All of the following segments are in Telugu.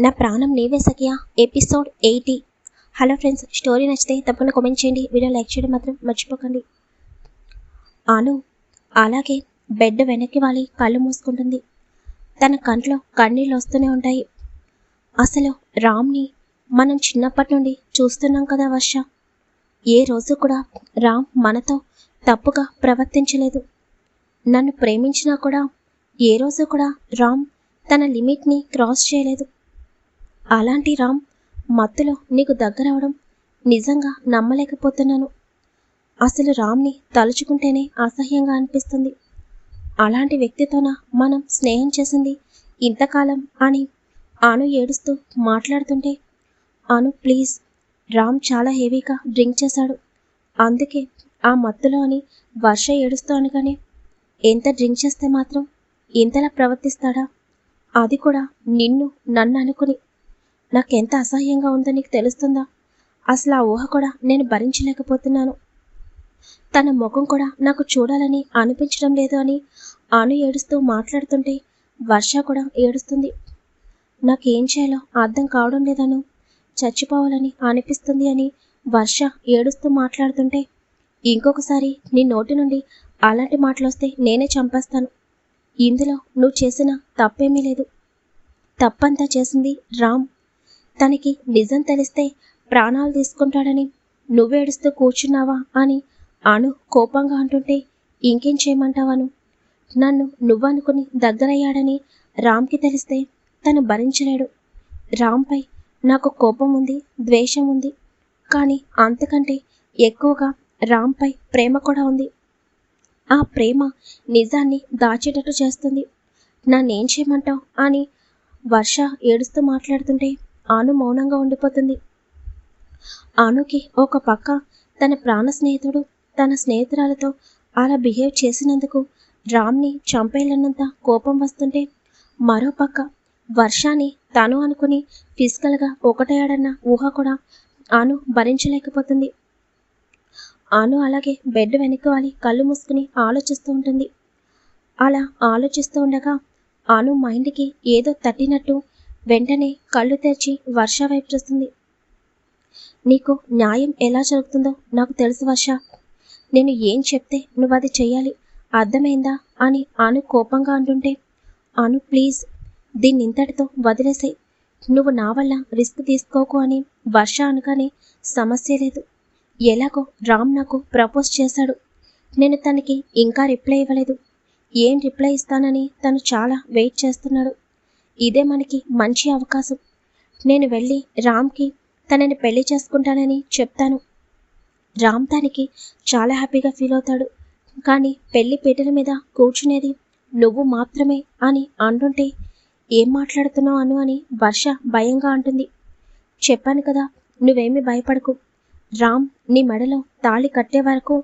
నా ప్రాణం నీవే సఖియా. Episode eighty. Hello friends story నచ్చితే తప్పకుండా కామెంట్ చేయండి. వీడియో లైక్ చేయడం మాత్రం మర్చిపోకండి. ఆను అలాగే బెడ్ వెనక్కి వాలి కళ్ళు మూసుకుంటుంది. తన కంట్లో కన్నీళ్ళు వస్తూనే ఉంటాయి. అసలు రామ్ని మనం చిన్నప్పటి నుండి చూస్తున్నాం కదా వర్ష. ఏ రోజు కూడా రామ్ మనతో తప్పుగా ప్రవర్తించలేదు. నన్ను ప్రేమించినా కూడా ఏ రోజు కూడా రామ్ తన లిమిట్ని క్రాస్ చేయలేదు. అలాంటి రామ్ మత్తులో నీకు దగ్గరవడం నిజంగా నమ్మలేకపోతున్నాను. అసలు రామ్ని తలుచుకుంటేనే అసహ్యంగా అనిపిస్తుంది. అలాంటి వ్యక్తితోన మనం స్నేహం చేసింది ఇంతకాలం అని అను ఏడుస్తూ మాట్లాడుతుంటే అను ప్లీజ్ రామ్ చాలా హెవీగా డ్రింక్ చేశాడు. అందుకే ఆ మత్తులో అని వర్ష ఏడుస్తూ అనగానే ఎంత డ్రింక్ చేస్తే మాత్రం ఇంతలా ప్రవర్తిస్తాడా? అది కూడా నిన్ను నన్ను అనుకుని నాకెంత అసహ్యంగా ఉందో నీకు తెలుస్తుందా? అసలు ఆ ఊహ కూడా నేను భరించలేకపోతున్నాను. తన ముఖం కూడా నాకు చూడాలని అనిపించడం లేదు అని ఆను ఏడుస్తూ మాట్లాడుతుంటే వర్ష కూడా ఏడుస్తుంది. నాకేం చేయాలో అర్థం కావడం లేదను. చచ్చిపోవాలని అనిపిస్తుంది అని వర్ష ఏడుస్తూ మాట్లాడుతుంటే ఇంకొకసారి నీ నోటి నుండి అలాంటి మాటలు వస్తే నేనే చంపేస్తాను. ఇందులో నువ్వు చేసిన తప్పేమీ లేదు. తప్పంతా చేసింది రామ్. తనకి నిజం తెలిస్తే ప్రాణాలు తీసుకుంటాడని నువ్వేడుస్తూ కూర్చున్నావా అని అను కోపంగా అంటుంటే ఇంకేం చేయమంటావాను? నన్ను నువ్వనుకుని దగ్గరయ్యాడని రామ్కి తెలిస్తే తను భరించలేడు. రామ్పై నాకు కోపం ఉంది ద్వేషం ఉంది. కానీ అంతకంటే ఎక్కువగా రామ్పై ప్రేమ కూడా ఉంది. ఆ ప్రేమ నిజాన్ని దాచేటట్టు చేస్తుంది. నన్నేం చేయమంటావు? అని వర్ష ఏడుస్తూ మాట్లాడుతుంటే ఆను మౌనంగా ఉండిపోతుంది. ఆనుకి ఒక పక్క తన ప్రాణ స్నేహితుడు తన స్నేహితురాలతో అలా బిహేవ్ చేసినందుకు రామ్ని చంపేయాలన్నంత కోపం వస్తుంటే మరో పక్క వర్షాన్ని తను అనుకుని ఫిజికల్గా ఒకటయ్యాడన్న ఊహ కూడా ఆను భరించలేకపోతుంది. ఆను అలాగే బెడ్ వెనక్కి వాలి కళ్ళు మూసుకుని ఆలోచిస్తూ ఉంటుంది. అలా ఆలోచిస్తూ ఉండగా ఆను మైండ్కి ఏదో తట్టినట్టు వెంటనే కళ్ళు తెరిచి వర్ష వైపు చూస్తుంది. నీకు న్యాయం ఎలా జరుగుతుందో నాకు తెలుసు వర్ష. నేను ఏం చెప్తే నువ్వు అది చెయ్యాలి. అర్థమైందా అని అను కోపంగా అంటుంటే అను ప్లీజ్ దీన్ని ఇంతటితో వదిలేసే నువ్వు నా వల్ల రిస్క్ తీసుకోకు అని వర్ష అనగానే సమస్య లేదు. ఎలాగో రామ్ నాకు ప్రపోజ్ చేశాడు. నేను తనకి ఇంకా రిప్లై ఇవ్వలేదు. ఏం రిప్లై ఇస్తానని తను చాలా వెయిట్ చేస్తున్నాడు. ఇదే మనకి మంచి అవకాశం. నేను వెళ్ళి రామ్కి తనని పెళ్ళి చేసుకుంటానని చెప్తాను. రామ్ తనకి చాలా హ్యాపీగా ఫీల్ అవుతాడు. కానీ పెళ్ళి పీటల మీద కూర్చునేది నువ్వు మాత్రమే అని అంటుంటే ఏం మాట్లాడుతున్నావు అను అని వర్ష భయంగా అంటుంది. చెప్పాను కదా నువ్వేమీ భయపడకు. రామ్ నీ మెడలో తాళి కట్టే వరకు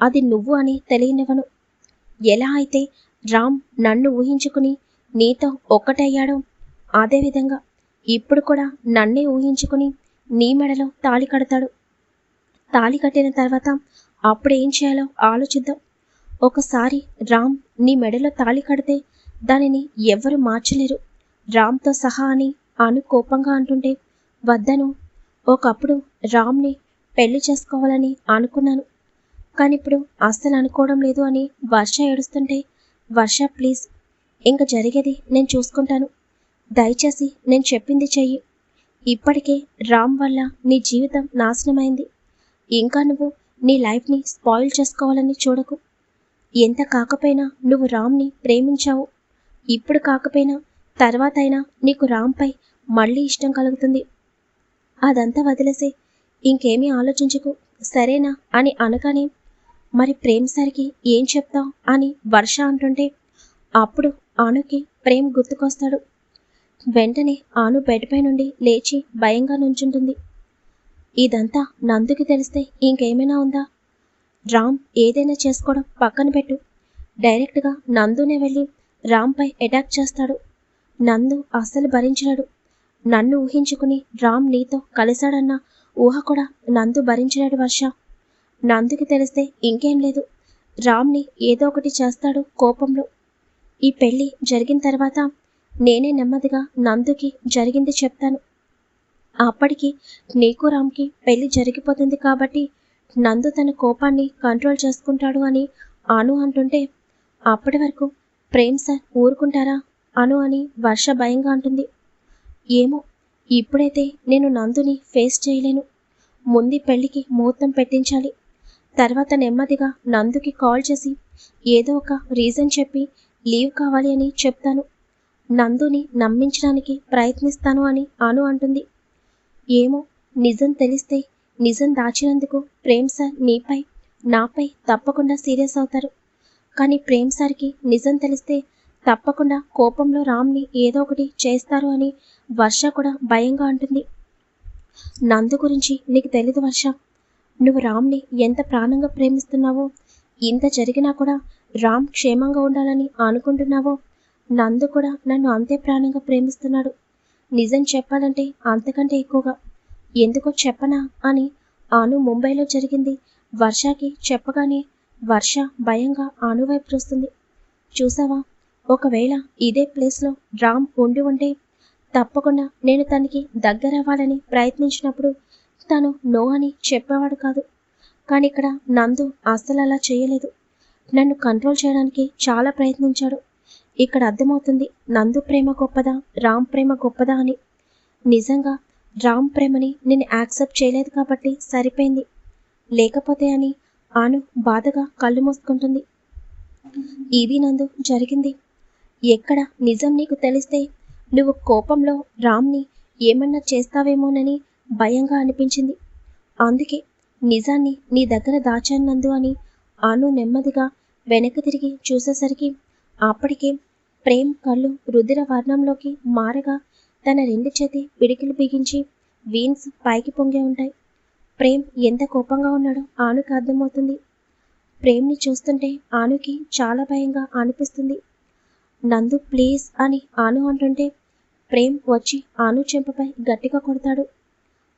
అది నువ్వు అని తెలియనివ్వను. ఎలా అయితే రామ్ నన్ను ఊహించుకుని నీతో ఒక్కటయ్యాడో. అదేవిధంగా ఇప్పుడు కూడా నన్నే ఊహించుకుని నీ మెడలో తాళి కడతాడు. తాళి కట్టిన తర్వాత అప్పుడు ఏం చేయాలో ఆలోచిద్దాం. ఒకసారి రామ్ నీ మెడలో తాళి కడితే దానిని ఎవ్వరు మార్చలేరు. రామ్తో సహా అని అను కోపంగా అంటుంటే వద్దను ఒకప్పుడు రామ్ని పెళ్ళి చేసుకోవాలని అనుకున్నాను. కానీ ఇప్పుడు అస్సలు అనుకోవడం లేదు అని వర్ష ఏడుస్తుంటే వర్ష ప్లీజ్ ఇంక జరిగేది నేను చూసుకుంటాను. దయచేసి నేను చెప్పింది చెయ్యి. ఇప్పటికే రామ్ వల్ల నీ జీవితం నాశనమైంది. ఇంకా నువ్వు నీ లైఫ్ని స్పాయిల్ చేసుకోవాలని చూడకు. ఎంత కాకపోయినా నువ్వు రామ్ని ప్రేమించావు. ఇప్పుడు కాకపోయినా తర్వాత అయినా నీకు రామ్పై మళ్ళీ ఇష్టం కలుగుతుంది. అదంతా వదిలేసే ఇంకేమీ ఆలోచించకు సరేనా అని అనగానే మరి ప్రేమ్ సరికి ఏం చెప్తావు? అని వర్ష అంటుంటే అప్పుడు ఆనుకి ప్రేమ్ గుర్తుకొస్తాడు. వెంటనే ఆను బెడ్పై నుండి లేచి భయంగా నుంచుంటుంది. ఇదంతా నందుకి తెలిస్తే ఇంకేమైనా ఉందా? రామ్ ఏదైనా చేసుకోవడం పక్కన పెట్టు. డైరెక్ట్గా నందునే వెళ్ళి రామ్పై అటాక్ చేస్తాడు. నందు అస్సలు భరించలేడు. నన్ను ఊహించుకుని రామ్ నీతో కలిశాడన్న ఊహ కూడా నందు భరించలేడు వర్ష. నందుకి తెలిస్తే ఇంకేం లేదు. రామ్ని ఏదో ఒకటి చేస్తాడు కోపంలో. ఈ పెళ్ళి జరిగిన తర్వాత నేనే నెమ్మదిగా నందుకి జరిగింది చెప్తాను. అప్పటికి నీకు రామ్కి పెళ్ళి జరిగిపోతుంది కాబట్టి నందు తన కోపాన్ని కంట్రోల్ చేసుకుంటాడు అని అను అంటుంటే అప్పటి వరకు ప్రేమ్ సార్ ఊరుకుంటారా అను అని వర్ష భయంగా అంటుంది. ఏమో ఇప్పుడైతే నేను నందుని ఫేస్ చేయలేను. ముందు పెళ్ళికి ముహూర్తం పెట్టించాలి. తర్వాత నెమ్మదిగా నందుకి కాల్ చేసి ఏదో ఒక రీజన్ చెప్పి లీవ్ కావాలి అని చెప్తాను. నందుని నమ్మించడానికి ప్రయత్నిస్తాను అని అను అంటుంది. ఏమో నిజం తెలిస్తే నిజం దాచినందుకు ప్రేమ్ సార్ నీపై నాపై తప్పకుండా సీరియస్ అవుతారు. కానీ ప్రేమ్ సార్కి నిజం తెలిస్తే తప్పకుండా కోపంలో రామ్ని ఏదో ఒకటి చేస్తారు అని వర్ష కూడా భయంగా అంటుంది. నందు గురించి నీకు తెలీదు వర్ష. నువ్వు రామ్ని ఎంత ప్రాణంగా ప్రేమిస్తున్నావో ఇంత జరిగినా కూడా రామ్ క్షేమంగా ఉండాలని అనుకుంటున్నావో? నందు కూడా నన్ను అంతే ప్రాణంగా ప్రేమిస్తున్నాడు. నిజం చెప్పాలంటే అంతకంటే ఎక్కువగా. ఎందుకో చెప్పనా అని ఆను ముంబైలో జరిగింది. వర్షకి చెప్పగానే వర్ష భయంగా ఆను వైపు చూస్తుంది. చూసావా? ఒకవేళ ఇదే ప్లేస్లో రామ్ ఉండి ఉంటే తప్పకుండా నేను తనకి దగ్గరవ్వాలని ప్రయత్నించినప్పుడు తను నో అని చెప్పేవాడు కాదు. కానీ ఇక్కడ నందు అస్సలు అలా చేయలేదు. నన్ను కంట్రోల్ చేయడానికి చాలా ప్రయత్నించాడు. ఇక్కడ అర్థమవుతుంది నందు ప్రేమ గొప్పదా రామ్ ప్రేమ గొప్పదా అని. నిజంగా రామ్ ప్రేమని నేను యాక్సెప్ట్ చేయలేదు కాబట్టి సరిపోయింది. లేకపోతే అని ఆను బాధగా కళ్ళు మూసుకుంటుంది. ఇది నందు జరిగింది. ఎక్కడ నిజం నీకు తెలిస్తే నువ్వు కోపంలో రామ్ని ఏమన్నా చేస్తావేమోనని భయంగా అనిపించింది. అందుకే నిజాన్ని నీ దగ్గర దాచానందు అని ఆను నెమ్మదిగా వెనక్కి తిరిగి చూసేసరికి అప్పటికే ప్రేమ్ కళ్ళు రుధిర వర్ణంలోకి మారగా తన రెండు చేతి పిడికిలు బిగించి వీన్స్ పైకి పొంగే ఉంటాయి. ప్రేమ్ ఎంత కోపంగా ఉన్నాడో ఆనుకి అర్థమవుతుంది. ప్రేమ్ని చూస్తుంటే ఆనుకి చాలా భయంగా అనిపిస్తుంది. నందు ప్లీజ్ అని ఆను అంటుంటే ప్రేమ్ వచ్చి ఆను చెంపపై గట్టిగా కొడతాడు.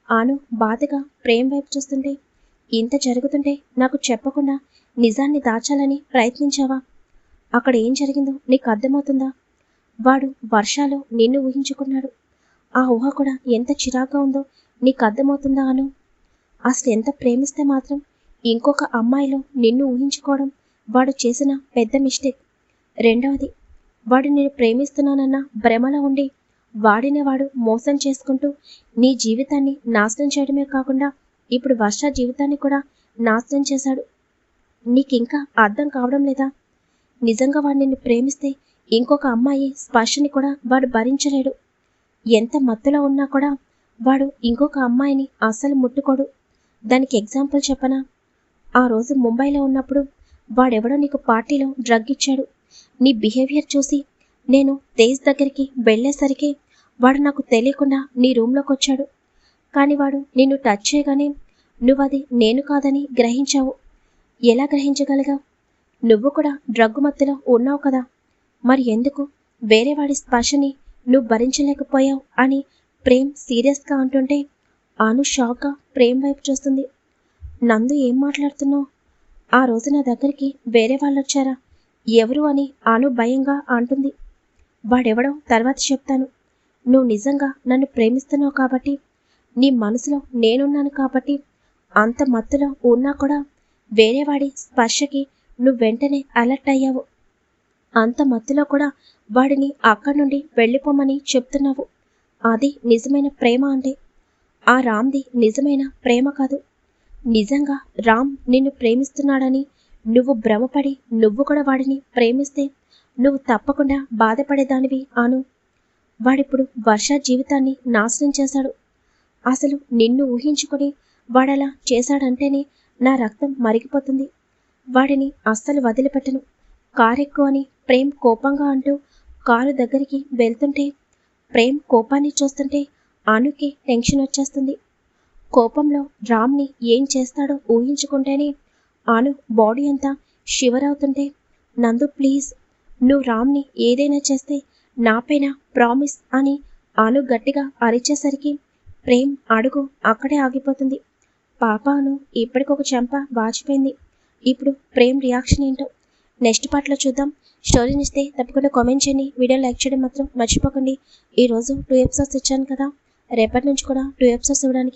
ఆను బాధగా ప్రేమ్ వైపు చూస్తుంటే ఇంత జరుగుతుంటే నాకు చెప్పకుండా నిజాన్ని దాచాలని ప్రయత్నించావా? అక్కడ ఏం జరిగిందో నీకు అర్థమవుతుందా? వాడు వర్షాలో నిన్ను ఊహించుకున్నాడు. ఆ ఊహ కూడా ఎంత చిరాగ్గా ఉందో నీకు అర్థమవుతుందా అను? అసలు ఎంత ప్రేమిస్తే మాత్రం ఇంకొక అమ్మాయిలో నిన్ను ఊహించుకోవడం వాడు చేసిన పెద్ద మిస్టేక్. రెండవది వాడు నేను ప్రేమిస్తున్నానన్న భ్రమలో ఉండి వాడిని వాడు మోసం చేసుకుంటూ నీ జీవితాన్ని నాశనం చేయడమే కాకుండా ఇప్పుడు వర్ష జీవితాన్ని కూడా నాశనం చేశాడు. నీకింకా అర్థం కావడం లేదా? నిజంగా వాడు నిన్ను ప్రేమిస్తే ఇంకొక అమ్మాయి స్పర్శని కూడా వాడు భరించలేడు. ఎంత మత్తులో ఉన్నా కూడా వాడు ఇంకొక అమ్మాయిని అస్సలు ముట్టుకోడు. దానికి ఎగ్జాంపుల్ చెప్పనా? ఆ రోజు ముంబైలో ఉన్నప్పుడు వాడెవడో నీకు పార్టీలో డ్రగ్ ఇచ్చాడు. నీ బిహేవియర్ చూసి నేను తేజ్ దగ్గరికి వెళ్ళేసరికి వాడు నాకు తెలియకుండా నీ రూమ్లోకి వచ్చాడు కానీ వాడు నిన్ను టచ్ చేయగానే నువ్వు అది నేను కాదని గ్రహించావు. ఎలా గ్రహించగలిగావు? నువ్వు కూడా డ్రగ్ మత్తులో ఉన్నావు కదా. మరి ఎందుకు? వేరే వాడి స్పర్శని నువ్వు భరించలేకపోయావు అని ప్రేమ్ సీరియస్గా అంటుంటే అను షాక్గా ప్రేమ్ వైపు చూస్తుంది. నందు ఏం మాట్లాడుతున్నావు? ఆ రోజు నా దగ్గరికి వేరే వాళ్ళు వచ్చారా ఎవరు అని అను భయంగా అంటుంది. వాడెవడో తర్వాత చెప్తాను. నువ్వు నిజంగా నన్ను ప్రేమిస్తున్నావు కాబట్టి నీ మనసులో నేనున్నాను కాబట్టి అంత మత్తులో ఉన్నా కూడా వేరేవాడి స్పర్శకి నువ్వు వెంటనే అలర్ట్ అయ్యావు. అంత మత్తులో కూడా వాడిని అక్కడి నుండి వెళ్ళిపోమని చెప్తున్నావు. అది నిజమైన ప్రేమ అంటే. ఆ రామ్ది నిజమైన ప్రేమ కాదు. నిజంగా రామ్ నిన్ను ప్రేమిస్తున్నాడని నువ్వు భ్రమపడి నువ్వు కూడా వాడిని ప్రేమిస్తే నువ్వు తప్పకుండా బాధపడేదానివి అను. వాడిప్పుడు వర్ష జీవితాన్ని నాశనం చేశాడు. అసలు నిన్ను ఊహించుకొని వాడలా చేశాడంటేనే నా రక్తం మరిగిపోతుంది. వాడిని అస్సలు వదిలిపెట్టను. కారెక్కు అని ప్రేమ్ కోపంగా అంటూ కారు దగ్గరికి వెళ్తుంటే ప్రేమ్ కోపాన్ని చూస్తుంటే అనుకి టెన్షన్ వచ్చేస్తుంది. కోపంలో రామ్ని ఏం చేస్తాడో ఊహించుకుంటేనే అను బాడీ అంతా షివర్ అవుతుంటే నందు ప్లీజ్ నువ్వు రామ్ని ఏదైనా చేస్తే నాపైన ప్రామిస్ అని అను గట్టిగా అరిచేసరికి ప్రేమ్ అడుగు అక్కడే ఆగిపోతుంది. పాప అను ఇప్పటికొక చెంప వాచిపోయింది. ఇప్పుడు ప్రేమ్ రియాక్షన్ ఏంటో? నెక్స్ట్ పార్ట్లో చూద్దాం. స్టోరీ ఇస్తే తప్పకుండా కామెంట్ చేయండి. వీడియో లైక్ చేయడం మాత్రం మర్చిపోకండి. ఈరోజు టూ ఎపిసోడ్స్ ఇచ్చాను కదా. రేపటి నుంచి కూడా టూ ఎపిసోడ్స్ ఇవ్వడానికి